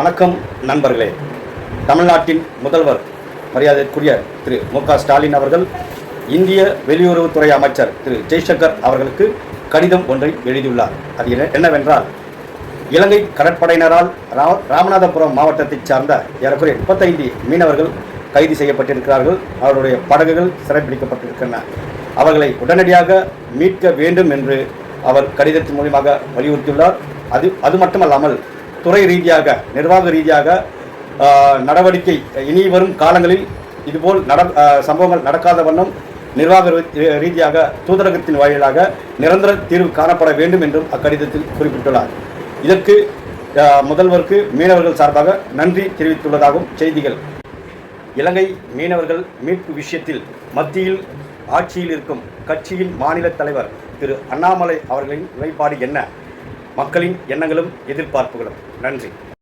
வணக்கம் நண்பர்களே. தமிழ்நாட்டின் முதல்வர் மரியாதைக்குரிய திரு மு ஸ்டாலின் அவர்கள் இந்திய வெளியுறவுத்துறை அமைச்சர் திரு ஜெய்சங்கர் அவர்களுக்கு கடிதம் ஒன்றை எழுதியுள்ளார். அது என்னவென்றால் இலங்கை கடற்படையினரால் ரா- ராமநாதபுரம் மாவட்டத்தைச் சார்ந்த ஏறக்குறைய முப்பத்தைந்து மீனவர்கள் கைது செய்யப்பட்டிருக்கிறார்கள். அவருடைய படகுகள் சிறைப்பிடிக்கப்பட்டிருக்கின்றன. அவர்களை உடனடியாக மீட்க வேண்டும் என்று அவர் கடிதத்தின் மூலியமாக வலியுறுத்தியுள்ளார். அது அது மட்டுமல்லாமல் துறை ரீதியாக நிர்வாக ரீதியாக நடவடிக்கை இனி வரும் காலங்களில் இதுபோல் நட சம்பவங்கள் நடக்காத வண்ணம் நிர்வாக ரீதியாக தூதரகத்தின் வாயிலாக நிரந்தர தீர்வு காணப்பட வேண்டும் என்றும் அக்கடிதத்தில் குறிப்பிட்டுள்ளார். இதற்கு முதல்வருக்கு மீனவர்கள் சார்பாக நன்றி தெரிவித்துள்ளதாகவும் செய்திகள். இலங்கை மீனவர்கள் மீட்பு விஷயத்தில் மத்தியில் ஆட்சியில் இருக்கும் கட்சியின் மாநில தலைவர் திரு அண்ணாமலை அவர்களின் நிலைப்பாடு என்ன? மக்களின் எண்ணங்களும் எதிர்பார்ப்புகளும். நன்றி.